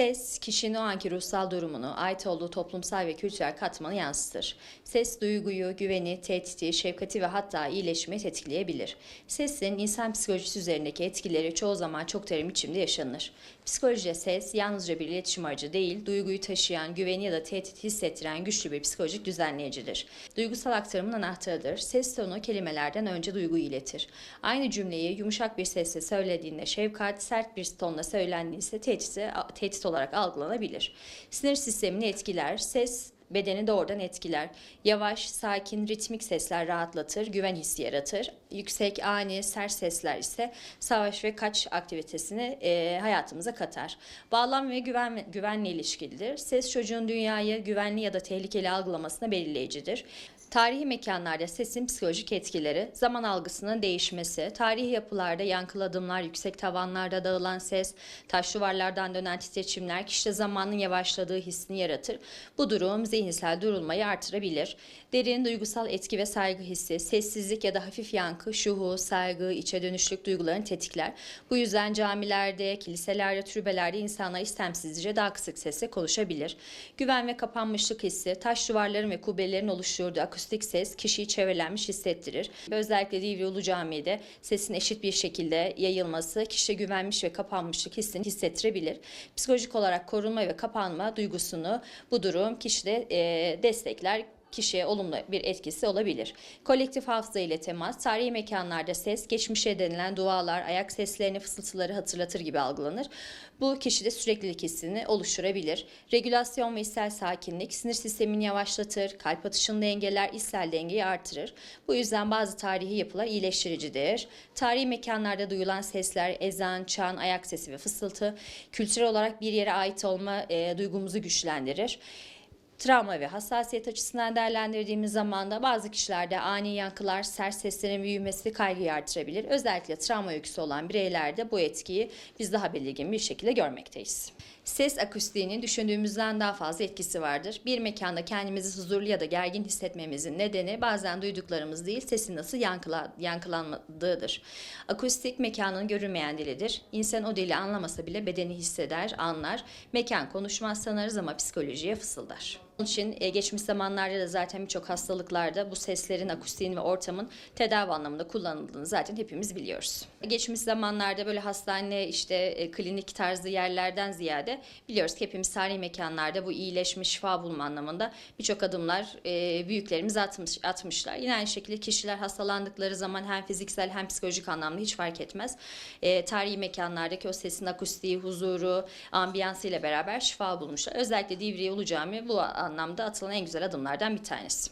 Ses, kişinin o anki ruhsal durumunu, ait olduğu toplumsal ve kültürel katmanı yansıtır. Ses, duyguyu, güveni, tehdidi, şefkati ve hatta iyileşmeyi tetikleyebilir. Sesin insan psikolojisi üzerindeki etkileri çoğu zaman çok derin biçimde yaşanır. Psikolojide ses, yalnızca bir iletişim aracı değil, duyguyu taşıyan, güveni ya da tehdit hissettiren güçlü bir psikolojik düzenleyicidir. Duygusal aktarımın anahtarıdır. Ses tonu kelimelerden önce duyguyu iletir. Aynı cümleyi yumuşak bir sesle söylediğinde şefkat, sert bir tonla söylendiğinde tehdit, tehdit olarak algılanabilir. Sinir sistemini etkiler. Ses bedeni doğrudan etkiler. Yavaş, sakin, ritmik sesler rahatlatır, güven hissi yaratır. Yüksek, ani, sert sesler ise savaş ve kaç aktivitesini e, hayatımıza katar. Bağlam ve güven güvenle ilişkilidir. Ses çocuğun dünyayı güvenli ya da tehlikeli algılamasına belirleyicidir. Tarihi mekanlarda sesin psikolojik etkileri, zaman algısının değişmesi, tarihi yapılarda yankılı adımlar, yüksek tavanlarda dağılan ses, taş duvarlardan dönen titreşimler kişide zamanın yavaşladığı hissini yaratır. Bu durum zihinsel durulmayı artırabilir. Derin duygusal etki ve saygı hissi, sessizlik ya da hafif yankı, şuhu, saygı, içe dönüşlük duygularını tetikler. Bu yüzden camilerde, kiliselerde, türbelerde insanlar istemsizce daha kısık sesle konuşabilir. Güven ve kapanmışlık hissi, taş duvarların ve kubbelerin oluşturduğu akustik ses kişiyi çevrelenmiş hissettirir. Özellikle Divri Ulu Camii'de sesin eşit bir şekilde yayılması kişide güvenmiş ve kapanmışlık hissini hissettirebilir. Psikolojik olarak korunma ve kapanma duygusunu bu durum kişide e, destekler kişiye olumlu bir etkisi olabilir. Kolektif hafıza ile temas, tarihi mekanlarda ses, geçmişe denilen dualar, ayak seslerini, fısıltıları hatırlatır gibi algılanır. Bu kişide süreklilik hissini oluşturabilir. Regülasyon ve içsel sakinlik sinir sistemini yavaşlatır, kalp atışını dengeler, içsel dengeyi artırır. Bu yüzden bazı tarihi yapılar iyileştiricidir. Tarihi mekanlarda duyulan sesler, ezan, çan, ayak sesi ve fısıltı kültürel olarak bir yere ait olma e, duygumuzu güçlendirir. Travma ve hassasiyet açısından değerlendirdiğimiz zaman da bazı kişilerde ani yankılar, sert seslerin büyümesi kaygıyı artırabilir. Özellikle travma öyküsü olan bireylerde bu etkiyi biz daha belirgin bir şekilde görmekteyiz. Ses akustiğinin düşündüğümüzden daha fazla etkisi vardır. Bir mekanda kendimizi huzurlu ya da gergin hissetmemizin nedeni bazen duyduklarımız değil, sesin nasıl yankıla, yankılanmadığıdır. Akustik mekanın görünmeyen dilidir. İnsan o dili anlamasa bile bedeni hisseder, anlar. Mekan konuşmaz sanarız ama psikolojiye fısıldar. Bunun için e, geçmiş zamanlarda da zaten birçok hastalıklarda bu seslerin, akustiğin ve ortamın tedavi anlamında kullanıldığını zaten hepimiz biliyoruz. Geçmiş zamanlarda böyle hastane, işte e, klinik tarzı yerlerden ziyade biliyoruz ki hepimiz tarihi mekanlarda bu iyileşme, şifa bulma anlamında birçok adımlar e, büyüklerimiz atmış, atmışlar. Yine aynı şekilde kişiler hastalandıkları zaman hem fiziksel hem psikolojik anlamda hiç fark etmez. Tarihi mekanlardaki o sesin akustiği, huzuru, ambiyansıyla beraber şifa bulmuşlar. Özellikle Divriği Ulu Cami bu anlamda atılan en güzel adımlardan bir tanesi.